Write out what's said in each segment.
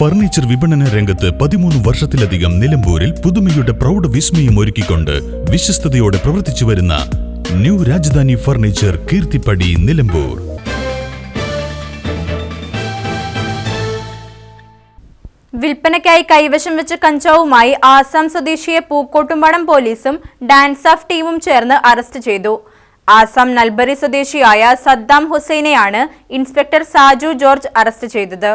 Furniture വിപണന രംഗത്ത് പതിമൂന്ന് വർഷത്തിലധികം നിലമ്പൂരിൽ പുതുമയുടെ പ്രൗഢ വിസ്മയം ഒരുക്കിക്കൊണ്ട് വിശ്വസ്തയോടെ പ്രവർത്തിച്ചു വരുന്ന ന്യൂ രാജധാനി ഫർണിച്ചർ കീർത്തിപ്പടി നിലമ്പൂർ. വിൽപ്പനയ്ക്കായി കൈവശം വെച്ച കഞ്ചാവുമായി ആസാം സ്വദേശിയെ പൂക്കോട്ടുംപാടം പോലീസും ഡാൻസ് ഓഫ് ടീമും ചേർന്ന് അറസ്റ്റ് ചെയ്തു. ആസാം നൽബറി സ്വദേശിയായ സദ്ദാം ഹുസൈനെയാണ് ഇൻസ്പെക്ടർ സാജു ജോർജ് അറസ്റ്റ് ചെയ്തത്.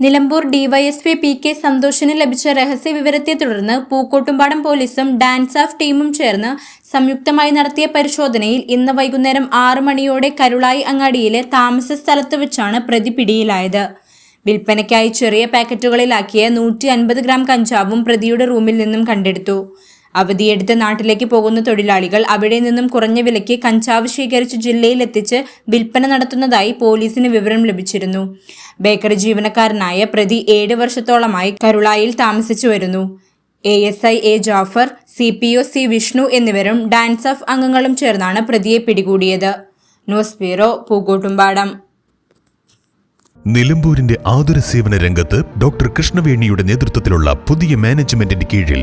നിലമ്പൂർ ഡിവൈഎസ്പി പി കെ സന്തോഷിന് ലഭിച്ച രഹസ്യ വിവരത്തെ തുടർന്ന് പൂക്കോട്ടുംപാടം പോലീസും ഡാൻസ് ഓഫ് ടീമും ചേർന്ന് സംയുക്തമായി നടത്തിയ പരിശോധനയിൽ ഇന്ന് വൈകുന്നേരം ആറു മണിയോടെ കരുളായി അങ്ങാടിയിലെ താമസ സ്ഥലത്ത് വെച്ചാണ് പ്രതി പിടിയിലായത്. വിൽപ്പനയ്ക്കായി ചെറിയ പാക്കറ്റുകളിലാക്കിയ നൂറ്റി അൻപത് ഗ്രാം കഞ്ചാവും പ്രതിയുടെ റൂമിൽ നിന്നും കണ്ടെടുത്തു. അവധിയെടുത്ത് നാട്ടിലേക്ക് പോകുന്ന തൊഴിലാളികൾ അവിടെ നിന്നും കുറഞ്ഞ വിലയ്ക്ക് കഞ്ചാവ് ശേഖരിച്ച് ജില്ലയിലെത്തിച്ച് വിൽപ്പന നടത്തുന്നതായി പോലീസിന് വിവരം ലഭിച്ചിരുന്നു. ബേക്കറി ജീവനക്കാരനായ പ്രതി ഏഴ് വർഷത്തോളമായി കരുളായിൽ താമസിച്ചു വരുന്നു. A S I A Jafar C P O C Vishnu എന്നിവരും ഡാൻസ് ഓഫ് അംഗങ്ങളും ചേർന്നാണ് പ്രതിയെ പിടികൂടിയത്. News bureau Pookkottumpadam. നിലമ്പൂരിന്റെ ആതുര സേവന രംഗത്ത് ഡോക്ടർ കൃഷ്ണവേണിയുടെ നേതൃത്വത്തിലുള്ള പുതിയ മാനേജ്മെന്റിന്റെ കീഴിൽ